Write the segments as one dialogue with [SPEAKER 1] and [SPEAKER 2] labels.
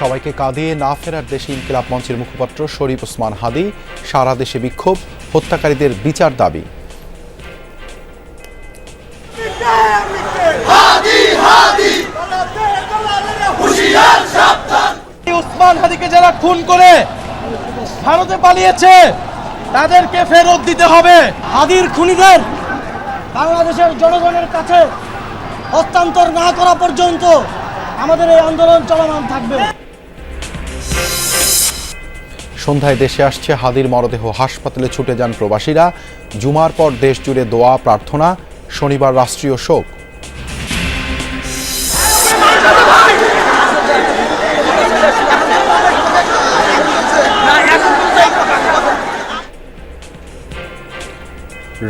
[SPEAKER 1] সবাইকে কাঁদিয়ে না ফেরার দেশে ইনকিলাব মঞ্চের মুখপাত্র শরীফ ওসমান হাদি। সারা দেশে বিক্ষোভ, হত্যাকারীদের বিচার দাবি।
[SPEAKER 2] উসমান হাদিকে যারা খুন করে ভারতে পালিয়েছে, তাদেরকে ফেরত দিতে হবে।
[SPEAKER 3] হাদির খুনিদের বাংলাদেশের জনগণের কাছে হস্তান্তর না করা পর্যন্ত আমাদের এই আন্দোলন চলমান থাকবে।
[SPEAKER 1] সন্ধ্যায় দেশে আসছে হাদির মরদেহ। হাসপাতালে ছুটে যান প্রবাসীরা। জুমার পর দেশ জুড়ে দোয়া, প্রার্থনা, শনিবার রাষ্ট্রীয় শোক।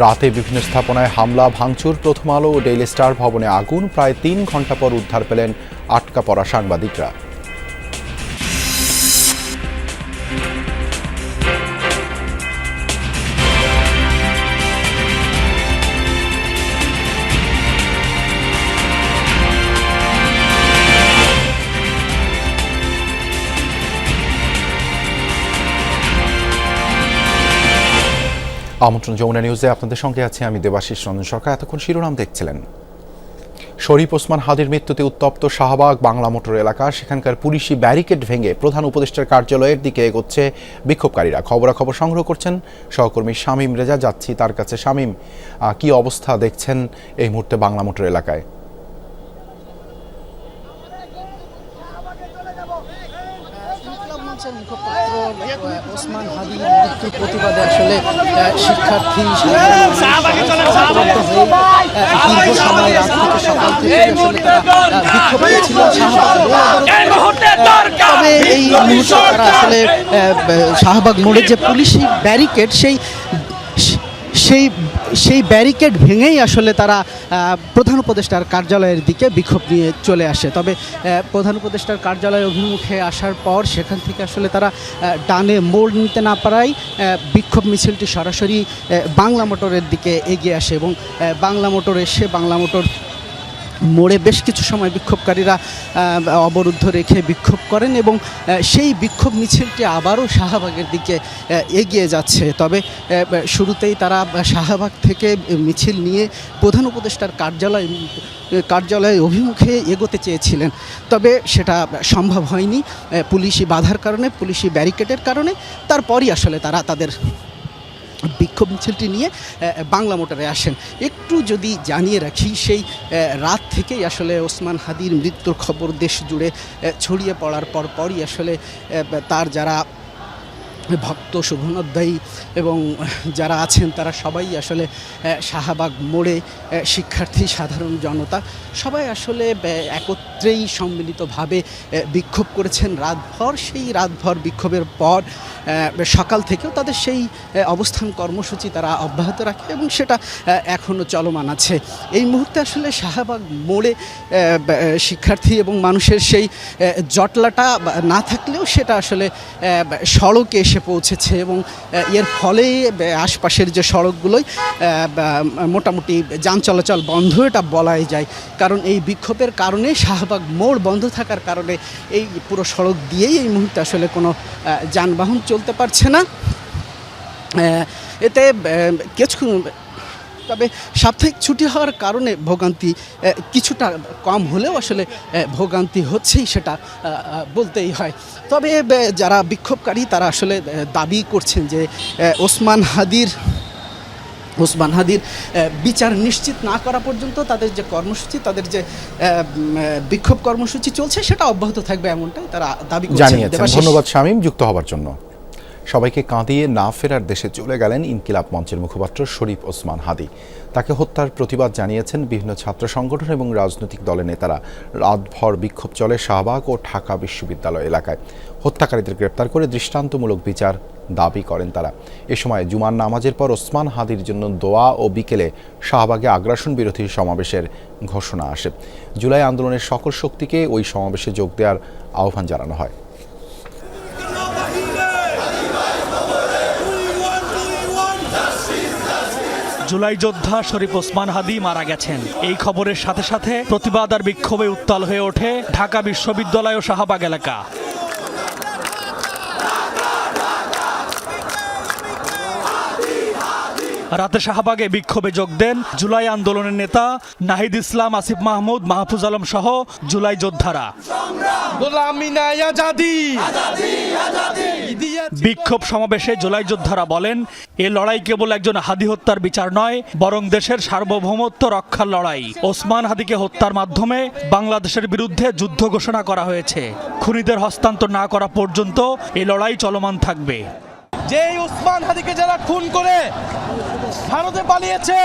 [SPEAKER 1] রাতে বিভিন্ন স্থাপনায় হামলা, ভাঙচুর, প্রথম আলো ও ডেইলি স্টার ভবনে আগুন। প্রায় তিন ঘণ্টা পর উদ্ধার পেলেন আটকা পড়া সাংবাদিকরা। আমন্ত্রণ যমুনা নিউজে আপনাদের সঙ্গে আছি আমি দেবাশিস রঞ্জন সরকার। এতক্ষণ শিরোনাম দেখছিলেন। শরীফ ওসমান হাদির মৃত্যুতে উত্তপ্ত শাহবাগ বাংলা মোটর এলাকা। সেখানকার পুলিশি ব্যারিকেড ভেঙে প্রধান উপদেষ্টার কার্যালয়ের দিকে এগোচ্ছে বিক্ষোভকারীরা। খবরাখবর সংগ্রহ করছেন সহকর্মী শামীম রেজা। যাচ্ছি তার কাছে। শামীম কি অবস্থা দেখছেন এই মুহূর্তে বাংলা মোটর এলাকায়
[SPEAKER 4] ইনকিলাব মঞ্চের মুখপাত্র আহ, ওসমান হাদির মৃত্যুর প্রতিবাদে আসলে শিক্ষার্থী সাধারণ মানুষ ঐক্যবদ্ধ দীর্ঘ সময় রাত থেকে সকাল থেকে আসলে তারা বিক্ষোভ। তবে এই মুহূর্তে তারা আসলে শাহবাগ মোড়ে যে পুলিশি ব্যারিকেড সেই সেই সেই ব্যারিকেড ভেঙেই আসলে তারা প্রধান উপদেষ্টার কার্যালয়ের দিকে বিক্ষোভ নিয়ে চলে আসে। তবে প্রধান উপদেষ্টার কার্যালয় অভিমুখে আসার পর সেখান থেকে আসলে তারা ডানে মোড় নিতে না পারায় বিক্ষোভ মিছিলটি সরাসরি বাংলা মোটরের দিকে এগিয়ে আসে এবং বাংলা মোটর এসে বাংলা মোটর মোড়ে বেশ কিছু সময় বিক্ষোভকারীরা অবরুদ্ধ রেখে বিক্ষোভ করেন এবং সেই বিক্ষোভ মিছিলটি আবারও শাহবাগের দিকে এগিয়ে যাচ্ছে। তবে শুরুতেই তারা শাহবাগ থেকে মিছিল নিয়ে প্রধান উপদেষ্টার কার্যালয় কার্যালয় অভিমুখে এগোতে চেয়েছিলেন। তবে সেটা সম্ভব হয়নি। পুলিশি বাধার কারণে, পুলিশি ব্যারিকেডের কারণে, তারপরই আসলে তারা তাদের বিক্ষোভ মিছিলটি নিয়ে বাংলা মোটরে আসেন। একটু যদি জানিয়ে রাখি, সেই রাত থেকেই আসলে ওসমান হাদির মৃত্যুর খবর দেশ জুড়ে ছড়িয়ে পড়ার পরপরই আসলে তার যারা ভক্ত শুভনোধ্যায়ী এবং যারা আছেন তারা সবাই আসলে শাহবাগ মোড়ে শিক্ষার্থী, সাধারণ জনতা সবাই আসলে একত্রেই সম্মিলিতভাবে বিক্ষোভ করেছেন। রাতভর, সেই রাতভর বিক্ষোভের পর সকাল থেকেও তাদের সেই অবস্থান কর্মসূচি তারা অব্যাহত রাখে এবং সেটা এখনও চলমান আছে। এই মুহূর্তে আসলে শাহবাগ মোড়ে শিক্ষার্থী এবং মানুষের সেই জটলাটা না থাকলেও সেটা আসলে সড়কে এসে পৌঁছেছে এবং এর ফলে আশপাশের যে সড়কগুলোই মোটামুটি যান চলাচল বন্ধ, এটা বলাই যায়। কারণ এই বিক্ষোভের কারণে শাহবাগ মোড় বন্ধ থাকার কারণে এই পুরো সড়ক দিয়েই এই মুহূর্তে আসলে কোনো যানবাহন চলতে পারছে না। এতে কিছু তবে সাপ্তাহিক ছুটি হওয়ার কারণে ভোগান্তি কিছুটা কম হলেও আসলে ভোগান্তি হচ্ছেই সেটা বলতেই হয়। তবে যারা বিক্ষোভকারী তারা আসলে দাবি করছেন যে ওসমান হাদির ওসমান হাদির বিচার নিশ্চিত না করা পর্যন্ত তাদের যে কর্মসূচি তাদের যে বিক্ষোভ কর্মসূচি চলছে সেটা অব্যাহত থাকবে এমনটাই তারা দাবি করছেন।
[SPEAKER 1] জানিয়েছেন। ধন্যবাদ শামীম যুক্ত হবার জন্য। সবাইকে কাঁদিয়ে না ফেরার দেশে চলে গেলেন ইনকিলাব মঞ্চের মুখপাত্র শরীফ ওসমান হাদি। তাকে হত্যার প্রতিবাদ জানিয়েছেন বিভিন্ন ছাত্র সংগঠন এবং রাজনৈতিক দলের নেতারা। রাতভর বিক্ষোভ চলে শাহবাগ ও ঢাকা বিশ্ববিদ্যালয় এলাকায়। হত্যাকারীদের গ্রেপ্তার করে দৃষ্টান্তমূলক বিচার দাবি করেন তারা। এ সময় জুমার নামাজের পর ওসমান হাদির জন্য দোয়া ও বিকেলে শাহবাগে আগ্রাসন বিরোধী সমাবেশের ঘোষণা আসে। জুলাই আন্দোলনের সকল শক্তিকে ওই সমাবেশে যোগ দেওয়ার আহ্বান জানানো হয়।
[SPEAKER 5] জুলাই যোদ্ধা শরীফ ওসমান হাদি মারা গেছেন। এই খবরের সাথে সাথে প্রতিবাদ আর বিক্ষোভে উত্তাল হয়ে ওঠে ঢাকা বিশ্ববিদ্যালয় ও শাহবাগ এলাকা। রাতে শাহবাগে বিক্ষোভে যোগ দেন জুলাই আন্দোলনের নেতা নাহিদ ইসলাম আসিফ মাহমুদ মাহফুজ আলম সহ জুলাই যোদ্ধারা। বিক্ষোভ সমাবেশে জুলাই যোদ্ধারা বলেন এ লড়াই কেবল একজন হাদি হত্যার বিচার নয় বরং দেশের সার্বভৌমত্ব রক্ষার লড়াই। ওসমান হাদিকে হত্যার মাধ্যমে বাংলাদেশের বিরুদ্ধে যুদ্ধ ঘোষণা করা হয়েছে। খুনিদের হস্তান্তর না করা পর্যন্ত এ লড়াই চলমান থাকবে।
[SPEAKER 2] যেই উসমান হাদিকে যারা খুন করে ভারতে পালিয়েছে।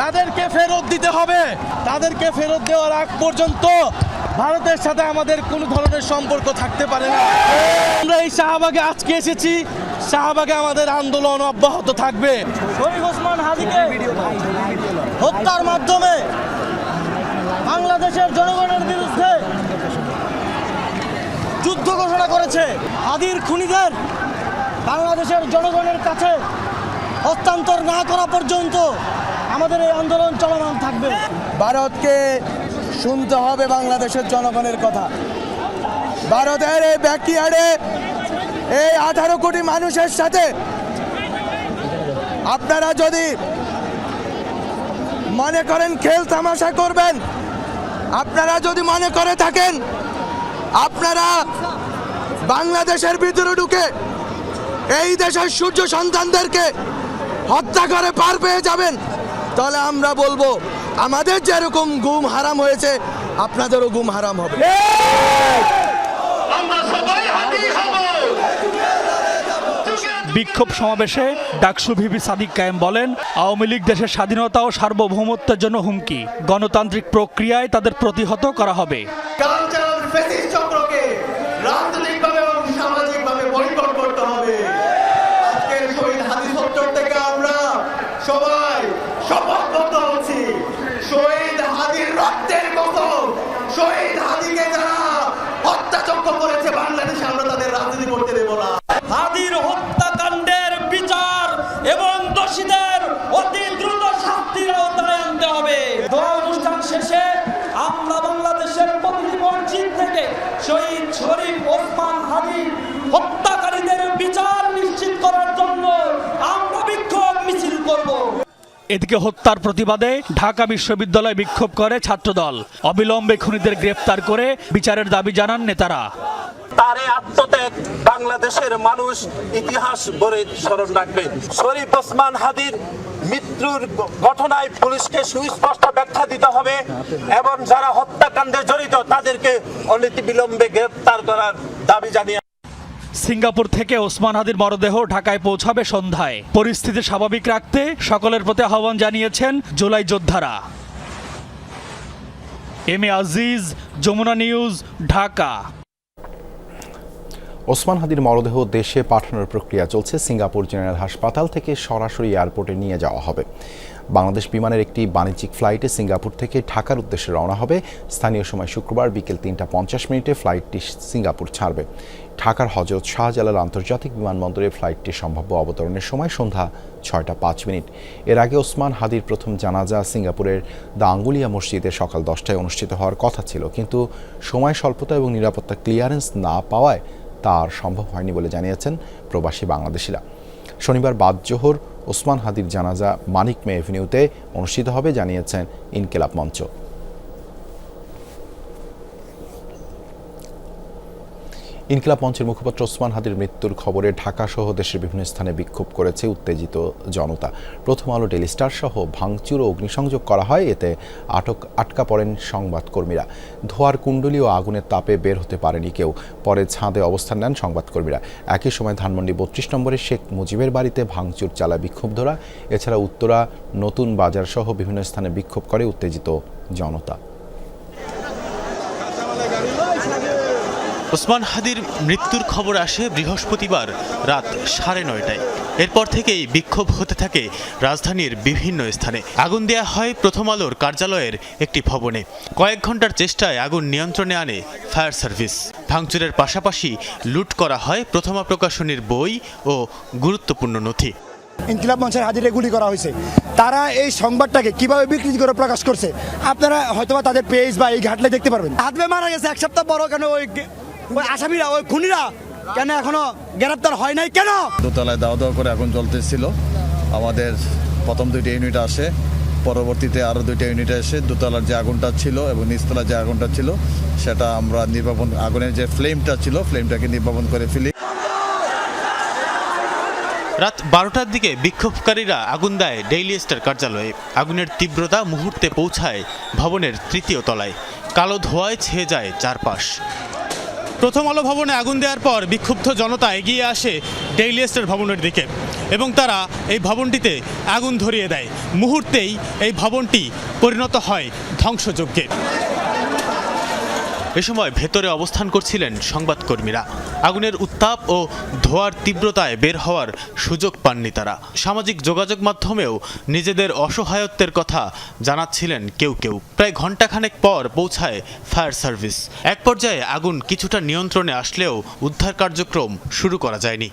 [SPEAKER 2] তাদেরকে ফেরত দিতে হবে। তাদেরকে ফেরত দেওয়ার আগ পর্যন্ত ভারতের সাথে আমাদের কোনো ধরনের সম্পর্ক থাকতে পারে না। আমরা এই শাহবাগে আজকে এসেছি। শাহবাগে আমাদের আন্দোলন অব্যাহত থাকবে।
[SPEAKER 3] শরীফ হত্যার মাধ্যমে বাংলাদেশের জনগণের বিরুদ্ধে যুদ্ধ ঘোষণা করেছে। হাদির খুনিদের বাংলাদেশের জনগণের কাছে হস্তান্তর না করা পর্যন্ত আমাদের এই আন্দোলন চলমান থাকবে।
[SPEAKER 6] ভারতকে শুনতে হবে বাংলাদেশের জনগণের কথা। ভারতের এই ব্যাকয়ার্ডে এই আঠারো কোটি মানুষের সাথে আপনারা যদি মনে করেন খেল তামাশা করবেন, আপনারা যদি মনে করে থাকেন, আপনারা বাংলাদেশের ভিতরে ঢুকে এই দেশের সূর্য সন্তানদেরকে হত্যা করে পার পেয়ে যাবেন। তাহলে আমরা বলব আমাদের যেরকম গুম হারাম হয়েছে আপনাদেরও গুম হারাম হবে।
[SPEAKER 5] বিক্ষোভ সমাবেশে ডাকসু ভিভি সাদিক কায়েম বলেন আওয়ামী লীগ দেশের স্বাধীনতা ও সার্বভৌমত্বের জন্য হুমকি। গণতান্ত্রিক প্রক্রিয়ায় তাদের প্রতিহত করা হবে
[SPEAKER 6] কালচারাল ফেসিস্ট চক্রকে রাজনৈতিকভাবে এবং সামাজিকভাবে বয়কট করতে হবে আজকের শহীদ হাদি সত্তর থেকে আমরা সবাই শপথবদ্ধ হচ্ছি শহীদ হাদির রক্তের মতো শহীদ হাদিকে যারা হত্যাযজ্ঞ করেছে বাংলাদেশে, আমরা তাদের রাজনীতি করতে দেব না।
[SPEAKER 7] হাদির হত্যাকাণ্ডের বিচার এবং দোষীদের অতি দ্রুত শাস্তির আওতায় আনতে হবে দোয়া অনুষ্ঠান শেষে আমরা বাংলাদেশের প্রতিটি মসজিদ থেকে শহীদ শরীফ ওসমান হাদি হত্যাকারীদের বিচার নিশ্চিত করার জন্য আমরা বিক্ষোভ মিছিল করব
[SPEAKER 5] এদিকে হত্যার প্রতিবাদে ঢাকা বিশ্ববিদ্যালয়ে বিক্ষোভ করে ছাত্রদল। অবিলম্বে খুনিদের গ্রেপ্তার করে বিচারের দাবি জানান নেতারা।
[SPEAKER 8] তারে আত্মত্যাগ বাংলাদেশের মানুষ ইতিহাস বলে স্মরণ রাখবে। শরীফ ওসমান হাদির মৃত্যুর ঘটনায় পুলিশকে সুস্পষ্ট ব্যাখ্যা দিতে হবে এবং যারা হত্যাকাণ্ডে জড়িত তাদেরকে অনতিবিলম্বে গ্রেপ্তার করার দাবি জানিয়ে
[SPEAKER 5] সিঙ্গাপুর থেকে ওসমান হাদির মরদেহ ঢাকায় পৌঁছাবে সন্ধ্যায়। পরিস্থিতি স্বাভাবিক রাখতে সকলের প্রতি আহ্বান জানিয়েছেন জুলাই যোদ্ধারা। M A Aziz, Jamuna news, Dhaka.
[SPEAKER 1] Osman হাদির মরদেহ দেশে পাঠানোর প্রক্রিয়া চলছে। সিঙ্গাপুর জেনারেল হাসপাতাল থেকে সরাসরি এয়ারপোর্টে নিয়ে যাওয়া হবে। বাংলাদেশ বিমানের একটি বাণিজ্যিক ফ্লাইটে সিঙ্গাপুর থেকে ঢাকার উদ্দেশ্যে রওনা হবে। স্থানীয় সময় শুক্রবার বিকেল তিনটা পঞ্চাশ মিনিটে ফ্লাইটটি সিঙ্গাপুর ছাড়বে। ঢাকার হজরত শাহজালাল আন্তর্জাতিক বিমানবন্দরে ফ্লাইটটি সম্ভাব্য অবতরণের সময় সন্ধ্যা ছয়টা পাঁচ মিনিট। এর আগে ওসমান হাদির প্রথম জানাজা সিঙ্গাপুরের দ্য আঙ্গুলিয়া মসজিদে সকাল দশটায় অনুষ্ঠিত হওয়ার কথা ছিল, কিন্তু সময় স্বল্পতা এবং নিরাপত্তা ক্লিয়ারেন্স না পাওয়ায় তার সম্ভব হয়নি বলে জানিয়েছেন প্রবাসী বাংলাদেশিরা। শনিবার বাদ জোহর ওসমান হাদির জানাজা মানিক মে এভিনিউতে অনুষ্ঠিত হবে, জানিয়েছেন ইনকেলাব মঞ্চ। ইনকিলাব মঞ্চের মুখপাত্র ওসমান হাদির মৃত্যুর খবরে ঢাকা সহ দেশের বিভিন্ন স্থানে বিক্ষোভ করেছে উত্তেজিত জনতা। প্রথম আলো ডেলি স্টার সহ ভাঙচুর ও অগ্নিসংযোগ করা হয়, এতে আটক, আটকা পড়েন সংবাদকর্মীরা। ধোয়ার কুণ্ডলী ও আগুনের তাপে বের হতে পারেনি কেউ, পরে ছাদে অবস্থান নেন সংবাদকর্মীরা। একই সময় ধানমন্ডি বত্রিশ নম্বরে শেখ মুজিবের বাড়িতে ভাঙচুর চালায় বিক্ষোভধরা এছাড়া উত্তরা নতুন বাজার সহ বিভিন্ন স্থানে বিক্ষোভ করে উত্তেজিত জনতা।
[SPEAKER 9] ওসমান হাদির মৃত্যুর খবর আসে বৃহস্পতিবার রাত সাড়ে নয়টায়। এরপর থেকেই বিক্ষোভ হতে থাকে রাজধানীর বিভিন্ন স্থানে। আগুন দেয়া হয় প্রথম আলোর কার্যালয়ের একটি ভবনে। কয়েক ঘণ্টার চেষ্টায় আগুন নিয়ন্ত্রণে আনে ফায়ার সার্ভিস। ভাঙচুরের পাশাপাশি লুট করা হয় প্রথমা প্রকাশনীর বই ও গুরুত্বপূর্ণ নথি।
[SPEAKER 10] ইনকিলাব মঞ্চের হাজিরে গুলি করা হয়েছে। তারা এই সংবাদটাকে কীভাবে বিকৃতি করে প্রকাশ করছে, আপনারা হয়তোবা তাদের পেজ বা এই ঘাটলে দেখতে পারবেন। হাতবে মারা গেছে, এক সপ্তাহ বড় কেন ওই ওই আসামিরা ওই খুনিরা কেন এখনও গ্রেপ্তার হয় নাই? কেন?
[SPEAKER 11] দোতলায় দাওয়া দাওয়া করে আগুন জ্বলতেছিল আমাদের প্রথম দুইটা ইউনিট আসে পরবর্তীতে আরও দুইটা ইউনিট এসে দোতলার যে আগুনটা ছিল এবং নিচতলার যে আগুনটা ছিল সেটা আমরা নির্বাপন আগুনের যে ফ্লেমটা ছিল ফ্লেমটাকে নির্বাপন করে ফেলি।
[SPEAKER 9] রাত বারোটার দিকে বিক্ষোভকারীরা আগুন দেয় ডেইলি স্টার কার্যালয়ে। আগুনের তীব্রতা মুহূর্তে পৌঁছায় ভবনের তৃতীয় তলায়। কালো ধোঁয়ায় ছেয়ে যায় চারপাশ। প্রথম আলো ভবনে আগুন দেওয়ার পর বিক্ষুব্ধ জনতা এগিয়ে আসে ডেইলি ভবনের দিকে এবং তারা এই ভবনটিতে আগুন ধরিয়ে দেয়। মুহূর্তেই এই ভবনটি পরিণত হয় ধ্বংসযজ্ঞে এ সময় ভেতরে অবস্থান করছিলেন সংবাদকর্মীরা। আগুনের উত্তাপ ও ধোয়ার তীব্রতায় বের হওয়ার সুযোগ পাননি তারা। সামাজিক যোগাযোগ মাধ্যমেও নিজেদের অসহায়ত্বের কথা জানাচ্ছিলেন কেউ কেউ। প্রায় ঘণ্টাখানেক পর পৌঁছায় ফায়ার সার্ভিস। এক পর্যায়ে আগুন কিছুটা নিয়ন্ত্রণে আসলেও উদ্ধার কার্যক্রম শুরু করা যায়নি।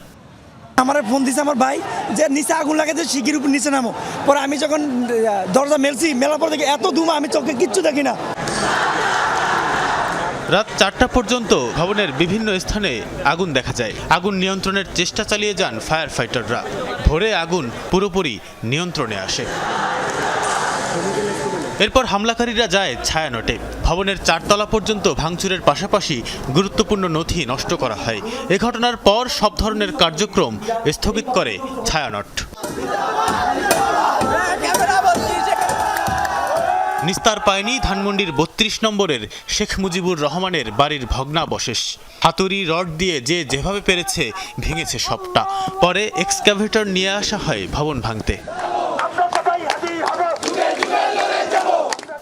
[SPEAKER 10] আমার ফোন দিছে আমার ভাই যে নিচে আগুন লাগাতে শিগির উপর নিচে নামো। পরে আমি যখন দরজা মেলছি, মেলার পর দেখি এত ধুমা, আমি চোখে কিচ্ছু দেখি না।
[SPEAKER 9] রাত চারটা পর্যন্ত ভবনের বিভিন্ন স্থানে আগুন দেখা যায়। আগুন নিয়ন্ত্রণের চেষ্টা চালিয়ে যান ফায়ার ফাইটাররা ভোরে আগুন পুরোপুরি নিয়ন্ত্রণে আসে। এরপর হামলাকারীরা যায় ছায়ানটে। ভবনের চারতলা পর্যন্ত ভাঙচুরের পাশাপাশি গুরুত্বপূর্ণ নথি নষ্ট করা হয়। এ ঘটনার পর সব ধরনের কার্যক্রম স্থগিত করে ছায়ানট। নিস্তার পায়নি ধানমন্ডির বত্রিশ নম্বরের শেখ মুজিবুর রহমানের বাড়ির ভগ্নাবশেষ। হাতুড়ি রড দিয়ে যে যেভাবে পেরেছে, ভেঙেছে সবটা। পরে এক্সক্যাভেটর নিয়ে আসা হয় ভবন ভাঙতে।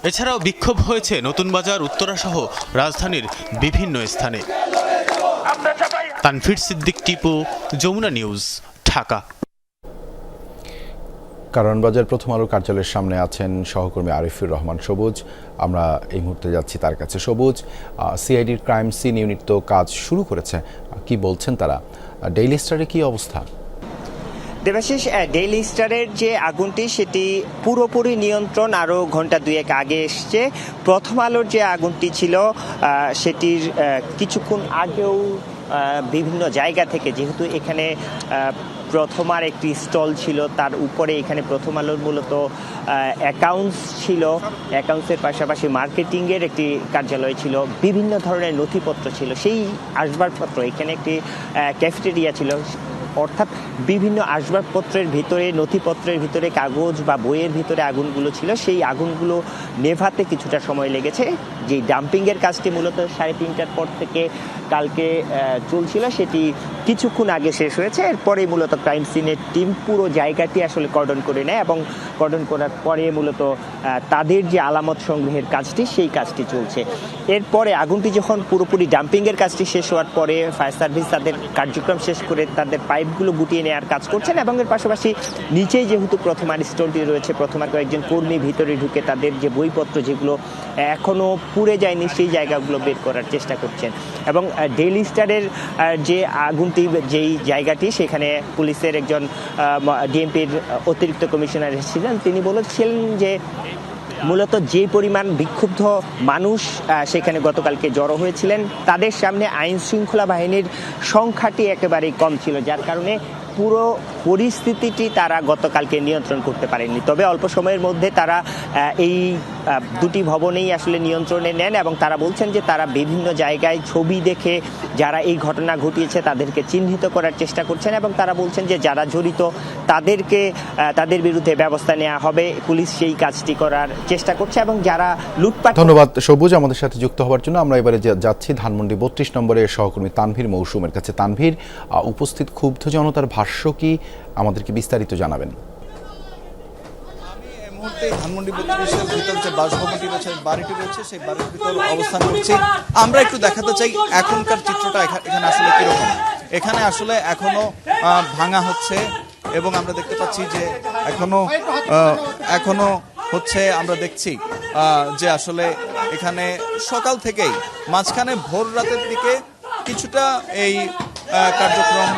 [SPEAKER 9] এছাড়াও বিক্ষোভ হয়েছে নতুন বাজার, উত্তরা সহ রাজধানীর বিভিন্ন স্থানে। তানফির সিদ্দিক, টিপু, যমুনা নিউজ, ঢাকা।
[SPEAKER 1] কারণ বাজার প্রথম আলো কার্যালয়ের সামনে আছেন সহকর্মী আরিফুর রহমান সবুজ। আমরা এই মুহূর্তে যাচ্ছি তার কাছে। সবুজ সিআইডির ক্রাইম সিন ইউনিট তো কাজ শুরু করেছে। কি বলছেন তারা? ডেইলি স্টারে কি অবস্থা?
[SPEAKER 12] দেবাশিস ডেইলি স্টারের যে আগুনটি, সেটি পুরোপুরি নিয়ন্ত্রণ আরও ঘণ্টা দুয়েক আগে এসছে। প্রথম আলোর যে আগুনটি ছিল সেটির কিছুক্ষণ আগেও বিভিন্ন জায়গা থেকে, যেহেতু এখানে প্রথমার একটি স্টল ছিল, তার উপরে এখানে প্রথম আলোর মূলত অ্যাকাউন্টস ছিল। অ্যাকাউন্টসের পাশাপাশি মার্কেটিংয়ের একটি কার্যালয় ছিল। বিভিন্ন ধরনের নথিপত্র ছিল। সেই আসবাবপত্র, এখানে একটি ক্যাফেটেরিয়া ছিল। অর্থাৎ বিভিন্ন আসবাবপত্রের ভিতরে, নথিপত্রের ভিতরে, কাগজ বা বইয়ের ভিতরে আগুনগুলো ছিল। সেই আগুনগুলো নেভাতে কিছুটা সময় লেগেছে। যে ডাম্পিংয়ের কাজটি মূলত সাড়ে তিনটার পর থেকে কালকে চলছিল। সেটি কিছুক্ষণ আগে শেষ হয়েছে। এরপরে মূলত ক্রাইম সিনের টিম পুরো জায়গাটি আসলে কর্ডন করে নেয় এবং কর্ডন করার পরে মূলত তাদের যে আলামত সংগ্রহের কাজটি, সেই কাজটি চলছে। এরপরে আগুনটি যখন পুরোপুরি ডাম্পিংয়ের কাজটি শেষ হওয়ার পরে ফায়ার সার্ভিস তাদের কার্যক্রম শেষ করে তাদের পাইপগুলো গুটিয়ে নেওয়ার কাজ করছেন এবং এর পাশাপাশি নিচেই যেহেতু প্রথমার স্টলটি রয়েছে প্রথমার কয়েকজন কর্মী ভিতরে ঢুকে তাদের যে বইপত্র যেগুলো এখনও পুড়ে যায়নি, সেই জায়গাগুলো বের করার চেষ্টা করছেন। এবং ডেইলি স্টারের যে আগুনটি, যেই জায়গাটি, সেখানে পুলিশের একজন ডিএমপির অতিরিক্ত কমিশনার এসেছিলেন। তিনি বলেছিলেন যে মূলত যে পরিমাণ বিক্ষুব্ধ মানুষ সেখানে গতকালকে জড়ো হয়েছিলেন, তাদের সামনে আইন শৃঙ্খলা বাহিনীর সংখ্যাটি একেবারেই কম ছিল, যার কারণে পুরো পরিস্থিতিটি তারা গতকালকে নিয়ন্ত্রণ করতে পারেনি তবে অল্প সময়ের মধ্যে তারা এই দুটি ভবনেই আসলে নিয়ন্ত্রণে নেন এবং তারা বলছেন যে তারা বিভিন্ন জায়গায় ছবি দেখে যারা এই ঘটনা ঘটিয়েছে তাদেরকে চিহ্নিত করার চেষ্টা করছেন এবং তারা বলছেন যে যারা জড়িত তাদেরকে তাদের বিরুদ্ধে ব্যবস্থা নেওয়া হবে। পুলিশ সেই কাজটি করার চেষ্টা করছে এবং যারা লুটপাট
[SPEAKER 1] ধন্যবাদ সবুজ আমাদের সাথে যুক্ত হওয়ার জন্য। আমরা এবারে যাচ্ছি ধানমন্ডি বত্রিশ নম্বরের সহকর্মী তানভীর মৌসুমের কাছে। তানভীর উপস্থিত ক্ষুব্ধ জনতার ভাষ্য কি আমাদেরকে বিস্তারিত জানাবেন?
[SPEAKER 11] মুহূর্তে ধানমন্ডি বত্রিশের ভিতর যে বাসভবনটি রয়েছে বাড়িটি রয়েছে, সেই বাড়ির ভিতর অবস্থান করছি। আমরা একটু দেখাতে চাই এখনকার চিত্রটা এখানে আসলে কীরকম। এখানে আসলে এখনও ভাঙা হচ্ছে এবং আমরা দেখতে পাচ্ছি যে এখনও এখনও হচ্ছে, আমরা দেখছি যে আসলে এখানে সকাল থেকেই মাঝখানে ভোর রাতের দিকে কিছুটা এই কার্যক্রম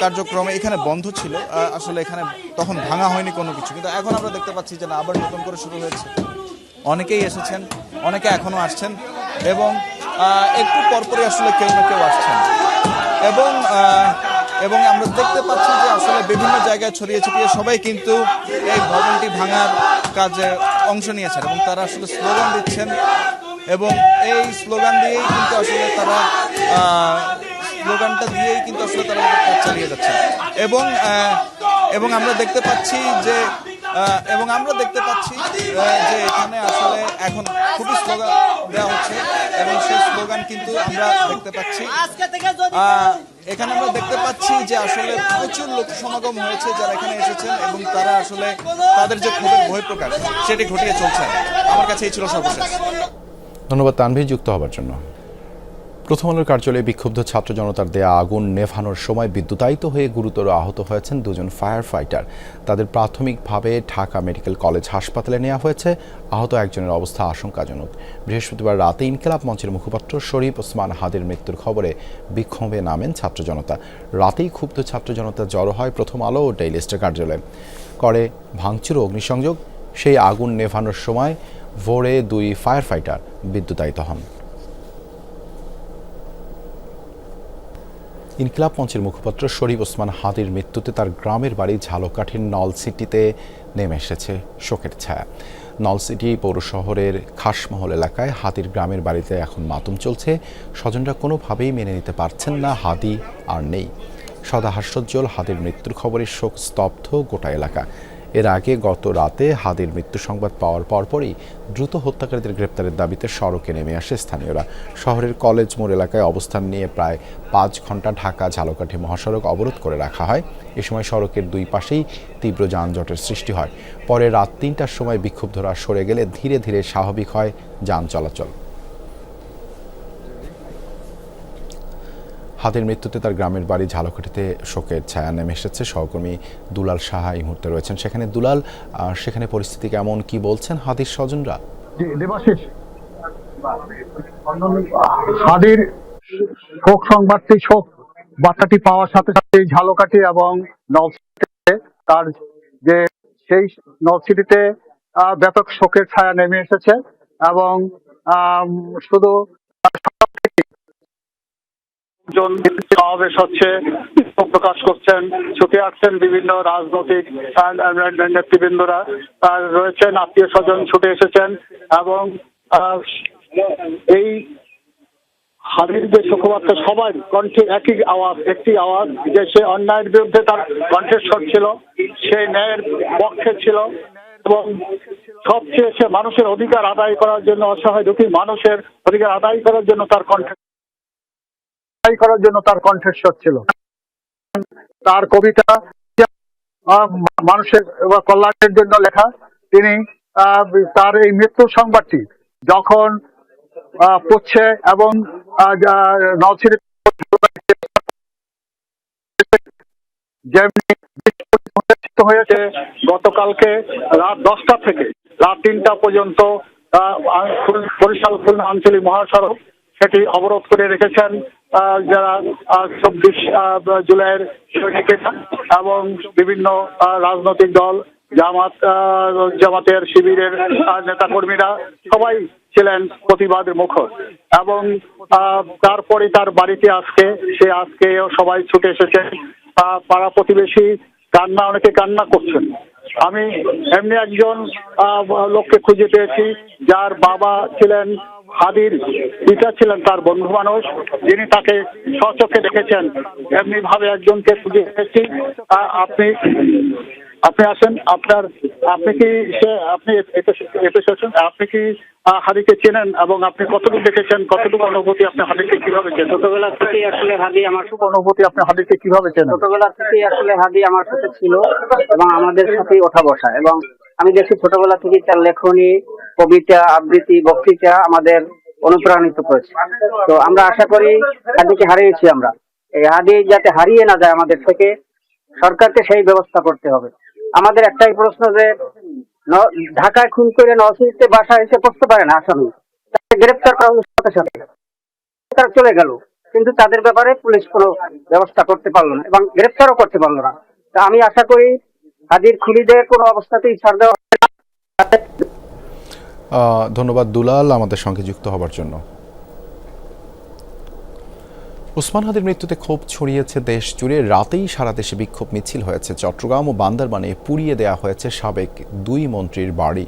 [SPEAKER 11] কার্যক্রম এখানে বন্ধ ছিল। আসলে এখানে তখন ভাঙা হয়নি কোনো কিছু। কিন্তু এখন আমরা দেখতে পাচ্ছি যে না, আবার নতুন করে শুরু হয়েছে। অনেকেই এসেছেন, অনেকে এখনও আসছেন এবং একটু পরপরই আসলে কেউ না কেউ আসছেন। এবং এবং আমরা দেখতে পাচ্ছি যে আসলে বিভিন্ন জায়গায় ছড়িয়ে ছিটিয়ে সবাই কিন্তু এই ভবনটি ভাঙার কাজে অংশ নিয়েছেন এবং তারা আসলে স্লোগান দিচ্ছেন। এবং এই স্লোগান দিয়েই কিন্তু আসলে তারা স্লোগানটা দিয়েই কিন্তু আসলে তারা কাজ চালিয়ে যাচ্ছে। এবং এবং আমরা দেখতে পাচ্ছি যে এবং আমরা দেখতে পাচ্ছি যে এখানে আসলে এখন খুবই স্লোগান দেওয়া হচ্ছে এবং সেই স্লোগান কিন্তু আমরা দেখতে পাচ্ছি। এখানে আমরা দেখতে পাচ্ছি যে আসলে প্রচুর লোক সমাগম হয়েছে যারা এখানে এসেছেন এবং তারা আসলে তাদের যে ক্ষোভের বহিঃপ্রকাশ, সেটি ঘটিয়ে চলছে। আমার কাছে এই ছিল সর্বশেষ।
[SPEAKER 1] ধন্যবাদ, তানভীর যুক্ত হবার জন্য। প্রথম আলোর কার্যালয়ে বিক্ষুব্ধ ছাত্র জনতার দেয়া আগুন নেভানোর সময় বিদ্যুতায়িত হয়ে গুরুতর আহত হয়েছেন দুজন ফায়ার ফাইটার তাদের প্রাথমিকভাবে ঢাকা মেডিকেল কলেজ হাসপাতালে নেওয়া হয়েছে। আহত একজনের অবস্থা আশঙ্কাজনক। বৃহস্পতিবার রাতে ইনকেলাব মঞ্চের মুখপাত্র শরীফ ওসমান হাদের মৃত্যুর খবরে বিক্ষোভে নামেন ছাত্র জনতা। রাতেই ক্ষুব্ধ ছাত্র জনতা জড়ো হয় প্রথম আলো ও ডেইলি স্টার কার্যালয়ে। করে ভাঙচুর অগ্নিসংযোগ। সেই আগুন নেভানোর সময় ভোরে দুই ফায়ার ফাইটার বিদ্যুতায়িত হন। ইনকিলাব মঞ্চের মুখপাত্র শরীফ ওসমান হাদির মৃত্যুতে তার গ্রামের বাড়ি ঝালকাঠির নলসিটিতে নেমে এসেছে শোকের ছায়া। নলসিটি পৌর শহরের খাসমহল এলাকায় হাতির গ্রামের বাড়িতে এখন মাতুম চলছে। স্বজনরা কোনোভাবেই মেনে নিতে পারছেন না, হাদি আর নেই। সদা হাস্যোজ্জ্বল হাতির মৃত্যুর খবরে শোক স্তব্ধ গোটা এলাকা। এর আগে গত রাতে হাদির মৃত্যু সংবাদ পাওয়ার পরপরই দ্রুত হত্যাকারীদের গ্রেপ্তারের দাবিতে সড়কে নেমে আসে স্থানীয়রা। শহরের কলেজ মোড় এলাকায় অবস্থান নিয়ে প্রায় পাঁচ ঘণ্টা ঢাকা ঝালকাঠি মহাসড়ক অবরোধ করে রাখা হয়। এ সময় সড়কের দুই পাশেই তীব্র যানজটের সৃষ্টি হয়। পরে রাত তিনটার সময় বিক্ষুব্ধরা সরে গেলে ধীরে ধীরে স্বাভাবিক হয় যান চলাচল। হাতের মৃত্যুতে তার গ্রামের বাড়ি ঝালকাঠিতে শোকের ছায়া নেমে এসেছে। সহকর্মী দুলাল সাহা এই মুহূর্তে রয়েছেন। সেখানে দুলাল সেখানে পরিস্থিতি কেমন? কি বলছেন হাদির স্বজনরা?
[SPEAKER 13] হাদির শোক সংবাদটি শোক বার্তাটি পাওয়ার সাথে সাথে ঝালকাঠি এবং নলসিটিতে তার যে সেই নলসিটিতে ব্যাপক শোকের ছায়া নেমে এসেছে এবং শুধু জন সমাবেশ হচ্ছে প্রকাশ করছেন, ছুটে আসছেন বিভিন্ন রাজনৈতিক নেতৃবৃন্দরা। রয়েছেন আত্মীয় স্বজন ছুটে এসেছেন এবং এই হাদির যে শোকবার্তা সবার কণ্ঠে একই আওয়াজ, একটি আওয়াজ যে সে অন্যায়ের বিরুদ্ধে তার কণ্ঠস্বর ছিল, সে ন্যায়ের পক্ষে ছিল এবং সবচেয়ে সে মানুষের অধিকার আদায় করার জন্য অসহায় দুঃখী মানুষের অধিকার আদায় করার জন্য তার কণ্ঠে আদায় করার জন্য তার কণ্ঠস্বর ছিল। তার কবিতা মানুষের কল্যাণের জন্য লেখা। তিনি তার এই মৃত্যুর সংবাদটি যখন পড়ছে এবং হয়েছে, গতকালকে রাত দশটা থেকে, রাত তিনটা পর্যন্ত বরিশাল খুলনা আঞ্চলিক মহাসড়ক সেটি অবরোধ করে রেখেছেন। যারা চব্বিশ জুলাইয়ের সৈনিকেরা এবং বিভিন্ন রাজনৈতিক দল জামাত জামাতের শিবিরের আহ, নেতাকর্মীরা সবাই ছিলেন প্রতিবাদের মুখর এবং তারপরে তার বাড়িতে আজকে সে আজকে সবাই ছুটে এসেছে। পাড়া প্রতিবেশী কান্না অনেকে কান্না করছেন। আমি এমনি একজন লোককে খুঁজে পেয়েছি যার বাবা ছিলেন হাদির পিতা ছিলেন তার বন্ধু মানুষ। যিনি তাকে স্বচক্ষে দেখেছেন। এমনি ভাবে একজনকে খুঁজে আহ, আপনি আপনি আসেন। আপনার আপনি কি সে আপনি আপনি কি হাদিকে চেনেন? এবং আপনি কতটুকু দেখেছেন? কতটুকু অনুভূতি আপনি হাদিকে কীভাবে চেনেন?
[SPEAKER 14] ছোটবেলা থেকে আসলে হাদি আমার
[SPEAKER 13] কতটুকু অনুভূতি আপনি হাদিকে কীভাবে চেনেন?
[SPEAKER 14] ছোটবেলা থেকে আসলে হাদি আমার সাথে ছিল এবং আমাদের সাথেই ওঠা বসা এবং আমি দেখি ছোটবেলা থেকে তার লেখনী, কবিতা, আবৃত্তি, বক্তৃতা আমাদের অনুপ্রাণিত করেছে। তো আমরা আশা করি হাদিকে হারিয়েছি আমরা। এই হাদি যাতে হারিয়ে না যায় আমাদের থেকে, সরকারকে সেই ব্যবস্থা করতে হবে। আমাদের একটাই প্রশ্ন যে ঢাকায় খুন করে নরসিংদীতে বাসা এসে পড়তে পারে না আসামি। তাকে গ্রেপ্তার করা হলো সাথে সাথে। তারা চলে গেল, কিন্তু তাদের ব্যাপারে পুলিশ কোনো ব্যবস্থা করতে পারল না এবং গ্রেপ্তারও করতে পারল না। তা আমি আশা করি হাদির খুলিদের কোনো অবস্থাতেই ছাড় দেওয়া
[SPEAKER 1] ধন্যবাদ দুলাল আমাদের সঙ্গে যুক্ত হবার জন্য। ওসমান হাদির মৃত্যুতে ক্ষোভ ছড়িয়েছে দেশ জুড়ে। রাতেই সারা দেশে বিক্ষোভ মিছিল হয়েছে। চট্টগ্রাম ও বান্দরবানে পুড়িয়ে দেওয়া হয়েছে সাবেক দুই মন্ত্রীর বাড়ি।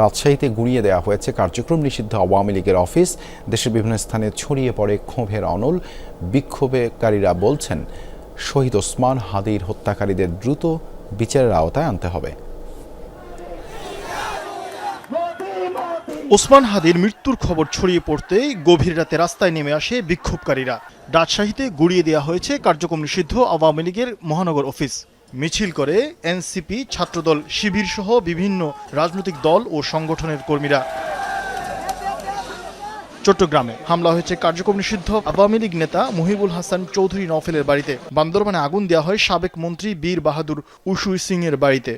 [SPEAKER 1] রাজশাহীতে গুঁড়িয়ে দেওয়া হয়েছে কার্যক্রম। নিষিদ্ধ আওয়ামী লীগের অফিস। দেশের বিভিন্ন স্থানে ছড়িয়ে পড়ে ক্ষোভের অনল। বিক্ষোভকারীরা বলছেন, শহীদ ওসমান হাদির হত্যাকারীদের দ্রুত বিচারের আওতায় আনতে হবে।
[SPEAKER 15] ওসমান হাদির মৃত্যুর খবর ছড়িয়ে পড়তেই গভীর রাতে রাস্তায় নেমে আসে বিক্ষোভকারীরা। রাজশাহীতে গুড়িয়ে দেওয়া হয়েছে কার্যক্রম নিষিদ্ধ আওয়ামী লীগের মহানগর অফিস। মিছিল করে এনসিপি, ছাত্রদল শিবির সহ বিভিন্ন রাজনৈতিক দল ও সংগঠনের কর্মীরা। চট্টগ্রামে হামলা হয়েছে কার্যক্রম নিষিদ্ধ আওয়ামী লীগ নেতা মহিবুল হাসান চৌধুরী নফেলের বাড়িতে। বান্দরবানে আগুন দেওয়া হয় সাবেক মন্ত্রী বীর বাহাদুর উসুই সিং এর বাড়িতে।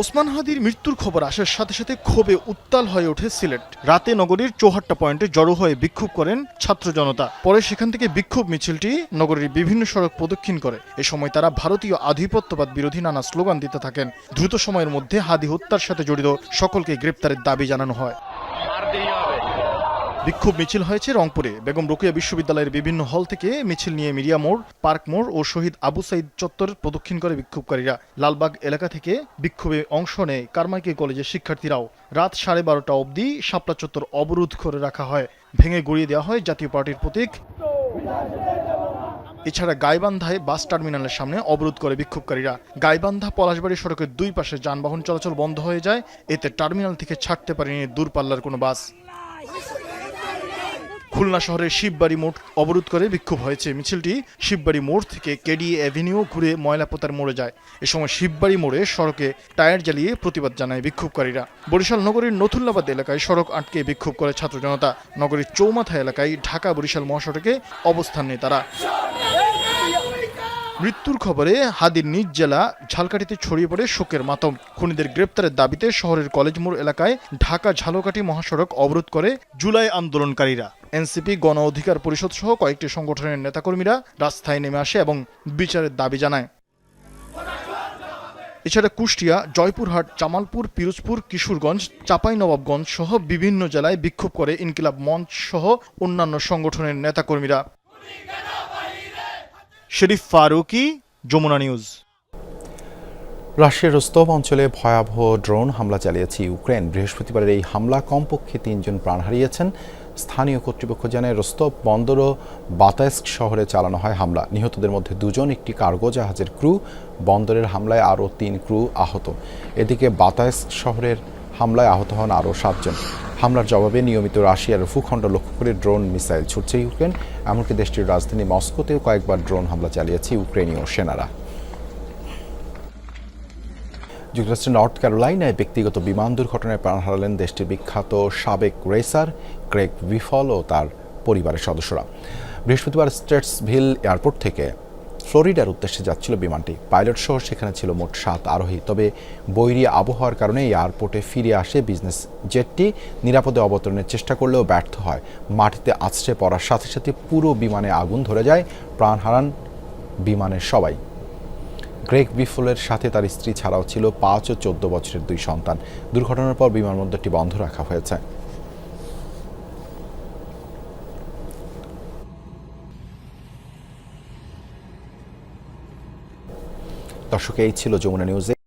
[SPEAKER 15] ওসমান হাদির মৃত্যুর খবর আসার সাথে সাথে ক্ষোভে উত্তাল হয়ে ওঠে সিলেট। রাতে নগরীর চৌহাট্টা পয়েন্টে জড়ো হয়ে বিক্ষোভ করেন ছাত্র জনতা। পরে সেখান থেকে বিক্ষোভ মিছিলটি নগরীর বিভিন্ন সড়ক প্রদক্ষিণ করে। এ সময় তারা ভারতীয় আধিপত্যবাদ বিরোধী নানা স্লোগান দিতে থাকেন। দ্রুত সময়ের মধ্যে হাদি হত্যার সাথে জড়িত সকলকে গ্রেপ্তারের দাবি জানানো হয়। বিক্ষোভ মিছিল হয়েছে রংপুরে। বেগম রোকেয়া বিশ্ববিদ্যালয়ের বিভিন্ন হল থেকে মিছিল নিয়ে মিরিয়া মোড়, পার্ক মোড় ও শহীদ আবু সাইদ চত্বর প্রদক্ষিণ করে বিক্ষোভকারীরা। লালবাগ এলাকা থেকে বিক্ষোভে অংশ নেয় কারমাইকেল কলেজের শিক্ষার্থীরাও। রাত সাড়ে বারোটা অবধি শাপলা চত্বর অবরোধ করে রাখা হয়। ভেঙে গড়িয়ে দেওয়া হয় জাতীয় পার্টির প্রতীক। এছাড়া গাইবান্ধায় বাস টার্মিনালের সামনে অবরোধ করে বিক্ষোভকারীরা। গাইবান্ধা পলাশবাড়ি সড়কের দুই পাশে যানবাহন চলাচল বন্ধ হয়ে যায়। এতে টার্মিনাল থেকে ছাড়তে পারেনি দূরপাল্লার কোনো বাস। খুলনা শহরের শিববাড়ি মোড় অবরোধ করে বিক্ষোভ হয়েছে। মিছিলটি শিববাড়ি মোড় থেকে কেডিএ অ্যাভিনিউ ঘুরে ময়লাপোতার মোড়ে যায়। এ সময় শিববাড়ি মোড়ে সড়কে টায়ার জ্বালিয়ে প্রতিবাদ জানায় বিক্ষোভকারীরা। বরিশাল নগরীর নথুল্লাবাদ এলাকায় সড়ক আটকে বিক্ষোভ করে ছাত্র জনতা। নগরীর চৌমাথা এলাকায় ঢাকা বরিশাল মহাসড়কে অবস্থান নেয় তারা। মৃত্যুর খবরে হাদির নিজ জেলা ঝালকাঠিতে ছড়িয়ে পড়ে শোকের মাতম। খুনিদের গ্রেপ্তারের দাবিতে শহরের কলেজ মোড় এলাকায় ঢাকা ঝালকাঠি মহাসড়ক অবরোধ করে জুলাই আন্দোলনকারীরা। এনসিপি, গণ অধিকার পরিষদ সহ কয়েকটি সংগঠনের নেতাকর্মীরা রাস্তায় নেমে আসে এবং বিচারের দাবি জানায়। এছাড়া কুষ্টিয়া, জয়পুরহাট, জামালপুর, পিরোজপুর, কিশোরগঞ্জ, চাঁপাইনবাবগঞ্জ সহ বিভিন্ন জেলায় বিক্ষোভ করে ইনকিলাব মঞ্চ সহ অন্যান্য সংগঠনের নেতাকর্মীরা। শরীফ ফারুকি, যমুনা নিউজ।
[SPEAKER 1] রাশিয়ার রোস্তভ অঞ্চলে ভয়াবহ ড্রোন হামলা চালিয়েছে ইউক্রেন। বৃহস্পতিবারের এই হামলা কমপক্ষে তিনজন প্রাণ হারিয়েছেন। স্থানীয় কর্তৃপক্ষ জানায়, রোস্তভ বন্দর ও বাতাস্ক শহরে চালানো হয় হামলা। নিহতদের মধ্যে দুজন একটি কার্গো জাহাজের ক্রু, বন্দরের হামলায় আরও তিন ক্রু আহত। এদিকে বাতাস্ক শহরের হামলায় আহত হন আরও সাতজন। হামলার জবাবে নিয়মিত রাশিয়ার ভূখণ্ড লক্ষ্য করে ড্রোন মিসাইল ছুটছে ইউক্রেন, এমনকি দেশটির রাজধানী মস্কোতেও কয়েকবার ড্রোন হামলা চালিয়েছে ইউক্রেনীয় সেনারা। যুক্তরাষ্ট্রের নর্থ ক্যারোলাইনায় ব্যক্তিগত বিমান দুর্ঘটনায় প্রাণ হারালেন দেশটির বিখ্যাত সাবেক রেসার ক্রেগ উইফল ও তার পরিবারের সদস্যরা। বৃহস্পতিবার স্টেটসভিল এয়ারপোর্ট থেকে ফ্লোরিডার উদ্দেশ্যে যাচ্ছিল বিমানটি। পাইলট সহ সেখানে ছিল মোট সাত আরোহী। তবে বৈরী আবহাওয়ার কারণে এয়ারপোর্টে ফিরে আসে বিজনেস জেটটি। নিরাপদে অবতরণের চেষ্টা করলেও ব্যর্থ হয়। মাটিতে আছড়ে পড়ার সাথে সাথে পুরো বিমানে আগুন ধরে যায়। প্রাণ হারান বিমানের সবাই। গ্রেগ বিফলের সাথে তার স্ত্রী ছাড়াও ছিল পাঁচ ও চোদ্দ বছরের দুই সন্তান। দুর্ঘটনার পর বিমানবন্দরটি বন্ধ রাখা হয়েছে। দর্শক এই ছিল যমুনা নিউজে।